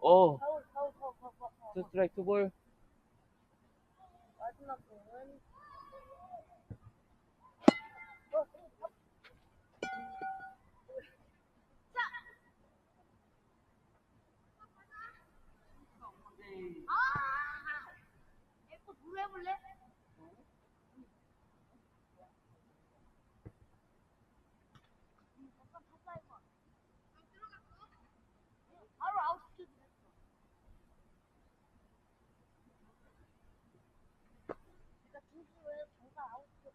어, 파울, 파울, 파울, 파울, 파울, 파울. 투 스트라이크 투 볼. 마지막 공은 어, 어, 아! 에코 둘 해볼래? 잠깐 파파해봐. 바로 아웃 시켜주겠어. 그러니까 중수에 잠깐 아웃 시켜.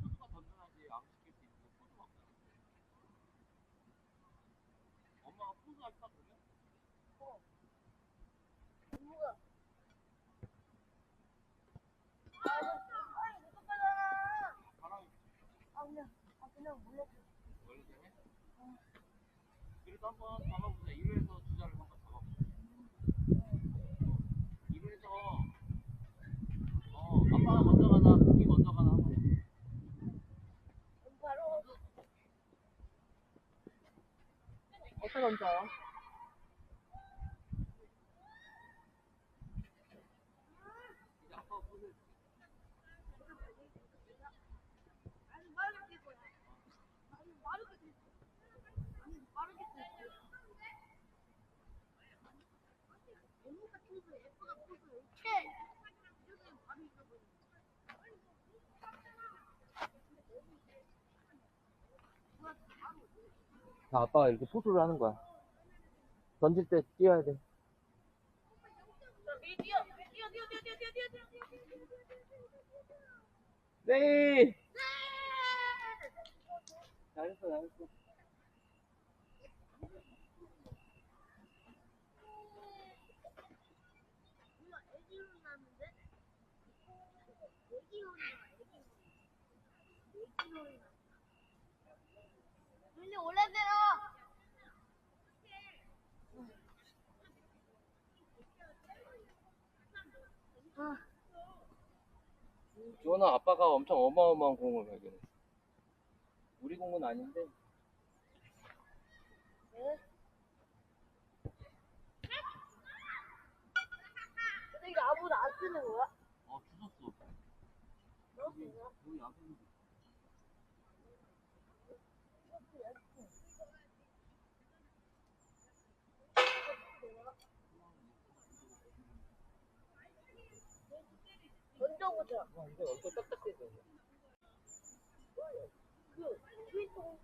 포수가 던져야지 안 시킬 수 있고 포수가 없잖아. 엄마가 포수 할까 그러면? 어. 누가? 아, 너 빨리 못 가잖아. 바람이 아, 그냥, 아, 그냥 몰랐어. 되네? 그래도 한번 잡아보자. 1루에서 주자를 한번 잡아보자. 2루에서 어, 아빠가 먼저 가나, 공이 먼저 가나 한번 해. 바로 어디다 던져요? 다 아빠가 이렇게 포수를 하는 거야. 던질 때 뛰어야 돼. 네. 잘했어, 잘했어. 근데 원래대로 주원아, 아빠가 엄청 어마어마한 공을 발견했어. 우리 공은 아닌데, 네. 근데 이거 아무도 안 쓰는 거야? 어, 주웠어. 너 그거? 여기 앞에 있는 거. 던져보자. 와, 이거 엄청 딱딱해. 그 트위터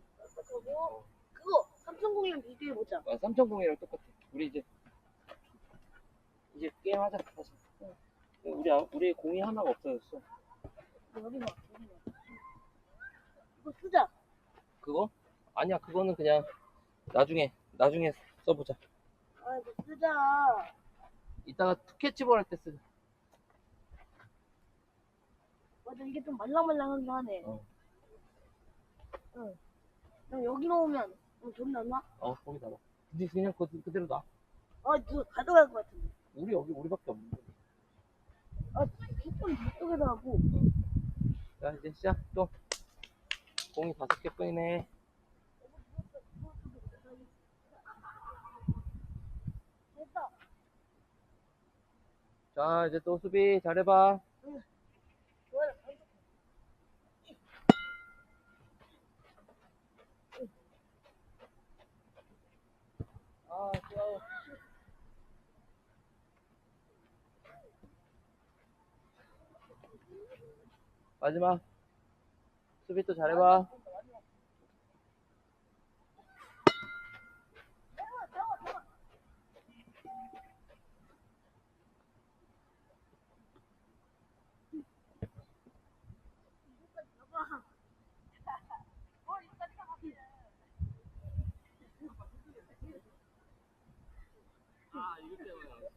저거 그거 삼성공이랑 비교해 보자. 아, 삼천공이랑 똑같아. 우리 이제 이제 게임 하자. 다시. 우리 아- 우리 공이 하나가 없어졌어. 여기 봐, 여기 봐. 이거 쓰자. 그거? 아니야, 그거는 그냥 나중에 나중에 써보자. 아, 이거 쓰자. 이따가 캐치볼 할 때 쓰자. 맞아, 이게 좀 말랑말랑하긴 하네. 어. 응. 그럼 여기 놓으면 어, 안 나? 어, 거기다 놔. 근데 그냥 그, 그대로 놔. 아, 이거 가져갈 것 같은데. 우리 여기 우리밖에 없는데. 아, 조금 저쪽에다 하고. 자, 이제 시작. 또 공이 다섯 개뿐이네. 됐다. 자, 이제 또 수비 잘해봐. 좋아요. 가져가. 아, 좋아요. 마지막. 수비 또 잘해봐.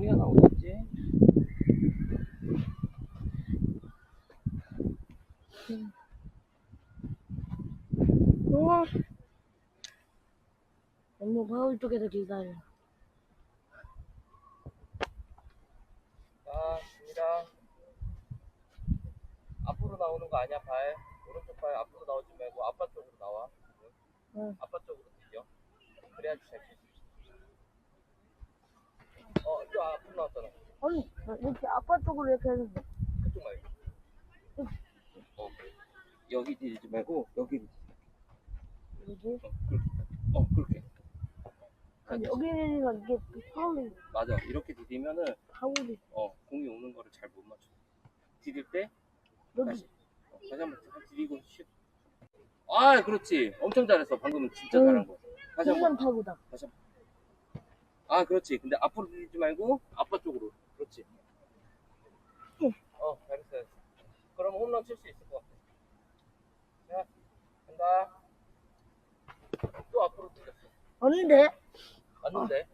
이 하나 어딨지? 우와. 너무 거울 쪽에서 기다려. 자, 갑니다. 앞으로 나오는 거 아니야, 발. 오른쪽 발 앞으로 나오지 말고 아빠 쪽으로 나와. 응. 아빠 쪽으로 뛰어. 그래야지 잘칠수 있어. 어, 저 앞으로 나왔잖아. 아니, 이렇게 아빠 쪽으로 이렇게 했는데. 그쪽 말고. 어, 여기 뛰지 말고 여기. 뭐지? 어, 그렇게. 어, 그렇게. 아니, 여기가 이게 파울이, 맞아. 이렇게 디디면은 파울이. 어, 공이 오는 거를 잘 못 맞춰. 디딜 때 여기. 다시 어, 다시 한번 잘 디디고 슛. 아, 그렇지. 엄청 잘했어. 방금은 진짜 응. 잘한 거. 다시 한번. 공간 타고다. 다시 한번. 아, 그렇지. 근데 앞으로 들지 말고 아빠 쪽으로. 그렇지. 응. 어, 잘했어. 잘했어. 그럼 홈런 칠 수 있을 것 같아. 자, 간다. 또 앞으로 들렸어. 아닌데? 맞는데?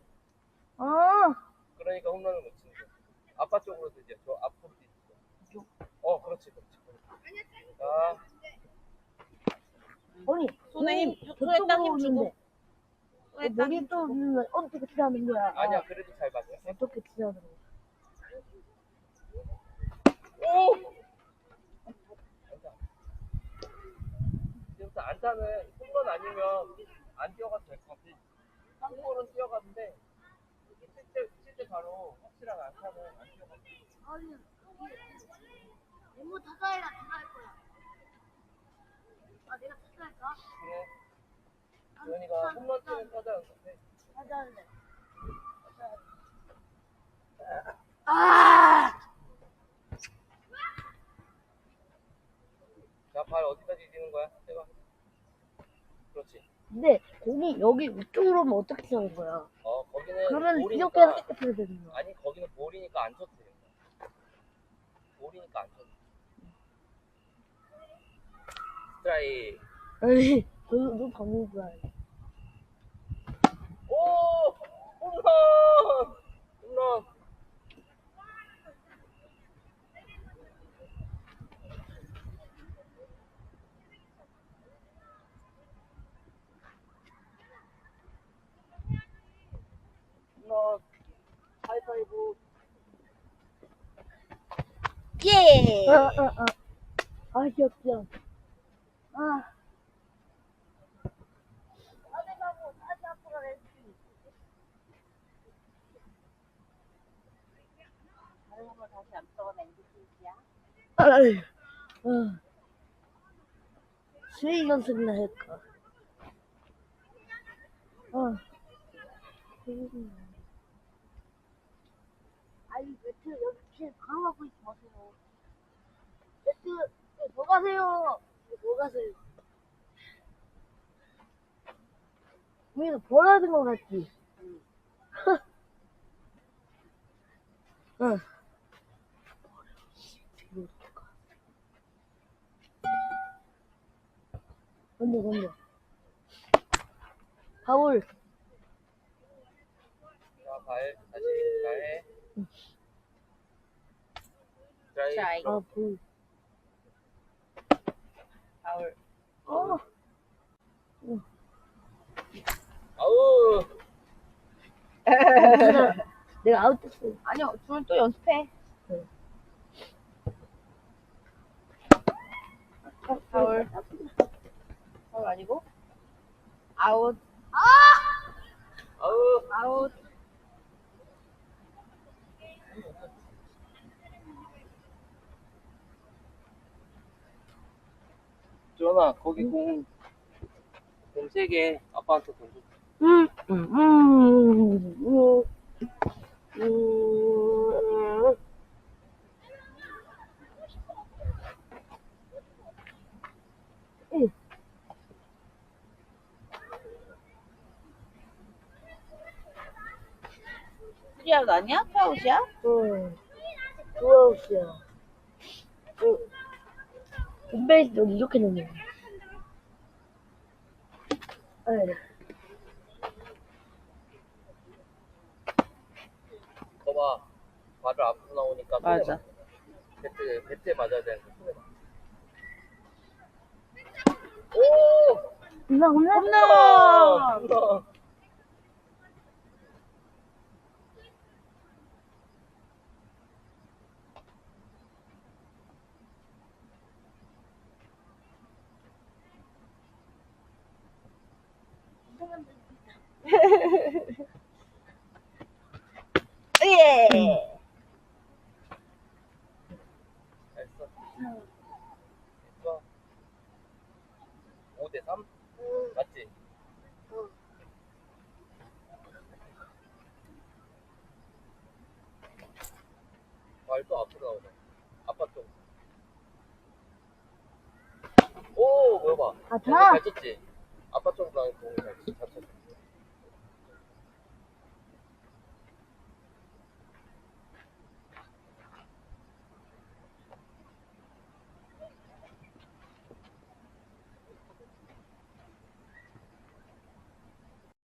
아, 그러니까 홈런을 못 치는 거야. 아빠 쪽으로 들려. 저 앞으로 들려. 어, 그렇지, 그렇지. 자, 아니, 손에 힘, 손에 딱 힘 주고. 오는데. 머리 또 오면 어떻게 치라는 거야? 아니야, 그래도 잘 맞아. 어떻게 치라는 거야? 오! 지금부터 안타는 홈런 아니면 안 뛰어가도 될 것 같아. 땅볼은 뛰어가는데 실제 실제 바로 확실한 안타는 안 뛰어가. 아니, 너무 타자이라 타자할 거야. 아, 내가 타자할까? 그래. 주현이가 홈런 치는 타자는 건데. 타자할래. 아! 자, 발 어디까지 뛰는 거야? 해봐. 그렇지. 근데 공이 여기 위쪽으로 오면 어떻게 치라는 거야? 어, 거기는 그러면 볼이니까- 이렇게 이렇게 쳐야 되는 거야. 아니, 거기는 볼이니까 안 쳐도 돼. 볼이니까 안 쳐도 돼. 스트라이크. 아니, 너, 너 방금 거야. 오! 홈런! 홈런! 홈런! 하이파이브! 예! 아, 아, 아. 아, 귀엽죠. 아. 다시 아이, 아. 스윙 연습이나 할까? 어. 아니, 매트 여기 강하고 있지 마세요. 매트, 네, 더 가세요. 네, 더 가세요. 우리는 벌어진 것 같지? 응. 건져, 건져. 파울. 자, 발, 다시, 잘 해. 스트라이크. 스트라이크. 아, 불. 파울. 어. 아우! 내가 아웃됐어. 아니요, 주면 또 연습해. 파울. 파울 아니고? 아웃. 아우! 아웃. 주원아, 거기 공, 공세개 아빠한테 던져. 음, 푸아우시아 아니야? 푸아우시아? 응. 푸아우시아. 응. 분배에서 여기 이렇게 놓는 거야. 네. 거봐 말을 앞으로 나오니까 맞아. 배트, 배트에 맞아야 되는데 손에 맞. 오! 홈런! 홈런! 홈런! 들어봐. 아, 다? 잘 쳤지? 아빠 쪽으로 나온 공이 잘 쳤지?